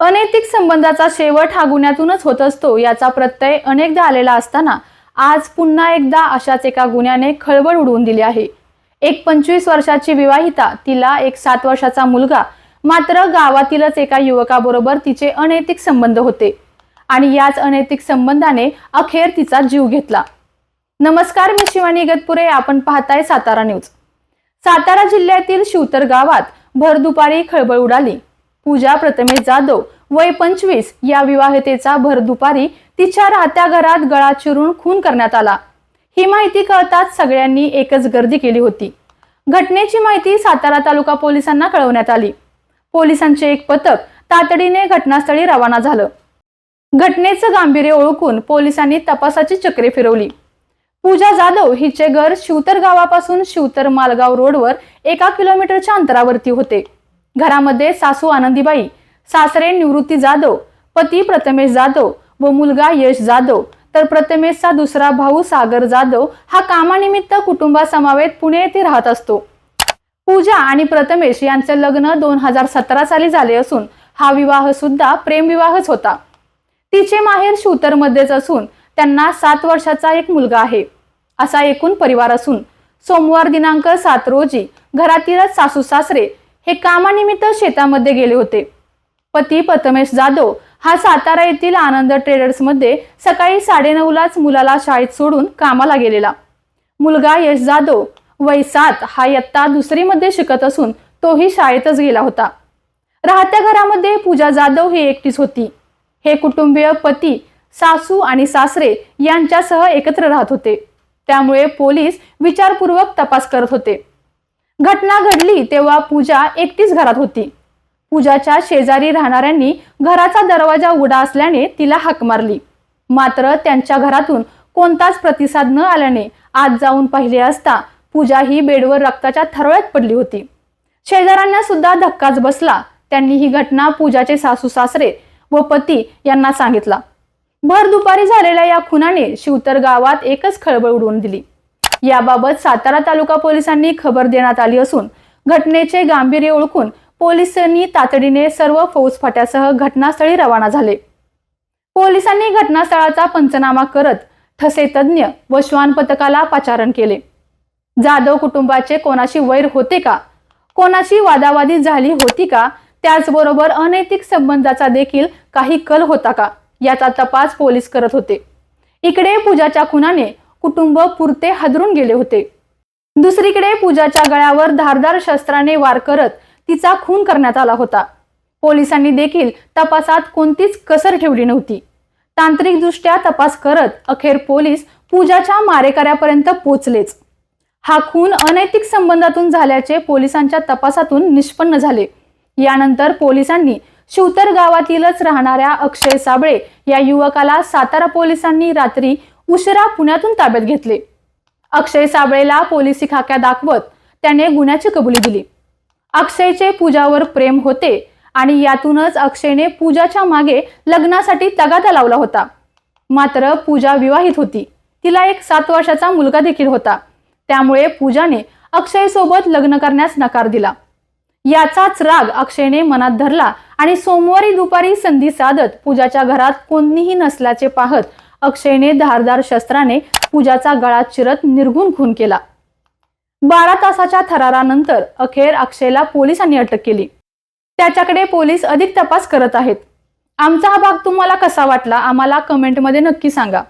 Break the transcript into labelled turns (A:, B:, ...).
A: अनैतिक संबंधाचा शेवट हा गुन्ह्यातूनच होत असतो याचा प्रत्यय अनेकदा आलेला असताना आज पुन्हा एकदा अशाच एका गुन्ह्याने खळबळ उडवून दिली आहे. एक पंचवीस वर्षाची विवाहिता तिला एक सात वर्षाचा मुलगा मात्र गावातीलच एका युवकाबरोबर तिचे अनैतिक संबंध होते आणि याच अनैतिक संबंधाने अखेर तिचा जीव घेतला. नमस्कार मी शिवानी इगतपुरे आपण पाहताय सातारा न्यूज. सातारा जिल्ह्यातील शिवतर गावात भर दुपारी खळबळ उडाली. पूजा प्रथमेश जाधव. वय पंचवीस. या विवाहितेचा भर दुपारी तिच्या राहत्या घरात गळा चिरून खून करण्यात आला. ही माहिती कळताच सगळ्यांनी एकच गर्दी केली होती. घटनेची माहिती सातारा तालुका पोलिसांना कळवण्यात आली. पोलिसांचे एक पथक तातडीने घटनास्थळी रवाना झालं. घटनेचं गांभीर्य ओळखून पोलिसांनी तपासाची चक्रे फिरवली. पूजा जाधव हिचे घर शिवतर गावापासून शिवतर मालगाव रोडवर एका किलोमीटरच्या अंतरावरती होते. घरामध्ये सासू आनंदीबाई सासरे निवृत्ती जाधव पती प्रथमेश जाधव व मुलगा यश जाधव तर प्रथमेशचा दुसरा भाऊ सागर जाधव हा कामानिमित्त कुटुंबासमावेत पुणे येथे राहत असतो. पूजा आणि प्रथमेश यांचे लग्न दोन हजार सतरा साली झाले असून हा विवाह सुद्धा प्रेमविवाहच होता. तिचे माहेर शूतरमध्येच असून त्यांना सात वर्षाचा एक मुलगा आहे. असा एकूण परिवार असून सोमवार दिनांक सात रोजी घरातीलच सासू सासरे हे कामानिमित्त शेतामध्ये गेले होते. पती प्रथमेश जाधव हा सातारा येथील आनंद ट्रेडर्समध्ये सकाळी साडेनऊलाच मुलाला शाळेत सोडून कामाला गेलेला. मुलगा यश जाधव वय सात हा इयत्ता दुसरीमध्ये शिकत असून तोही शाळेतच गेला होता. राहत्या घरामध्ये पूजा जाधव ही एकटीच होती. हे कुटुंबीय पती सासू आणि सासरे यांच्यासह एकत्र राहत होते. त्यामुळे पोलीस विचारपूर्वक तपास करत होते. घटना घडली तेव्हा पूजा एकटीच घरात होती. पूजाच्या शेजारी राहणाऱ्यांनी घराचा दरवाजा उघडा असल्याने तिला हाक मारली. मात्र त्यांच्या घरातून कोणताच प्रतिसाद न आल्याने आत जाऊन पाहिले असता पूजा ही बेडवर रक्ताच्या थरळ्यात पडली होती. शेजाऱ्यांना सुद्धा धक्काच बसला. त्यांनी ही घटना पूजाचे सासू सासरे व पती यांना सांगितला. भर दुपारी झालेल्या या खुनाने शिवतर गावात एकच खळबळ उडवून दिली. याबाबत सातारा तालुका पोलिसांनी खबर देण्यात आली असून घटनेचे गांभीर्य ओळखून पोलिसांनी तातडीने सर्व फौजफाट्यासह घटनास्थळी रवाना झाले. पोलिसांनी घटनास्थळाचा पंचनामा करत ठसे तज्ज्ञ व श्वान पथकाला पाचारण केले. जाधव कुटुंबाचे कोणाशी वैर होते का? कोणाशी वादावादी झाली होती का? त्याचबरोबर अनैतिक संबंधाचा देखील काही कल होता का? याचा तपास पोलीस करत होते. इकडे पूजाच्या खुनाने कुटुंब पुरते हादरून गेले होते. दुसरीकडे पूजाच्या गळ्यावर धारदार शस्त्राने वार करत तिचा खून करण्यात आला होता. पोलिसांनी देखील तपासात कोणतीच कसर ठेवली नव्हती. तांत्रिकदृष्ट्या तपास करत अखेर पोलीस पूजाच्या मारेकऱ्यापर्यंत पोचलेच हा खून अनैतिक संबंधातून झाल्याचे पोलिसांच्या तपासातून निष्पन्न झाले. यानंतर पोलिसांनी शिवतर गावातीलच राहणाऱ्या अक्षय साबळे या युवकाला सातारा पोलिसांनी रात्री उशिरा पुण्यातून ताब्यात घेतले. अक्षय साबळेला पोलिसी खाक्या दाखवत त्याने गुन्ह्याची कबुली दिली. अक्षयचे पूजावर प्रेम होते आणि यातूनच अक्षयने पूजाच्या मागे लग्नासाठी तगादा लावला होता. मात्र पूजा विवाहित होती. तिला एक सात वर्षाचा मुलगा देखील होता. त्यामुळे पूजाने अक्षयसोबत लग्न करण्यास नकार दिला. याचाच राग अक्षयने मनात धरला आणि सोमवारी दुपारी संधी साधत पूजाच्या घरात कोणीही नसल्याचे पाहत अक्षयने धारदार शस्त्राने पूजाचा गळा चिरत निर्गुण खून केला. बारा तासाच्या थरारानंतर अखेर अक्षयला पोलिसांनी अटक केली. त्याच्याकडे पोलीस अधिक तपास करत आहेत. आमचा हा भाग तुम्हाला कसा वाटला? आम्हाला कमेंटमध्ये नक्की सांगा.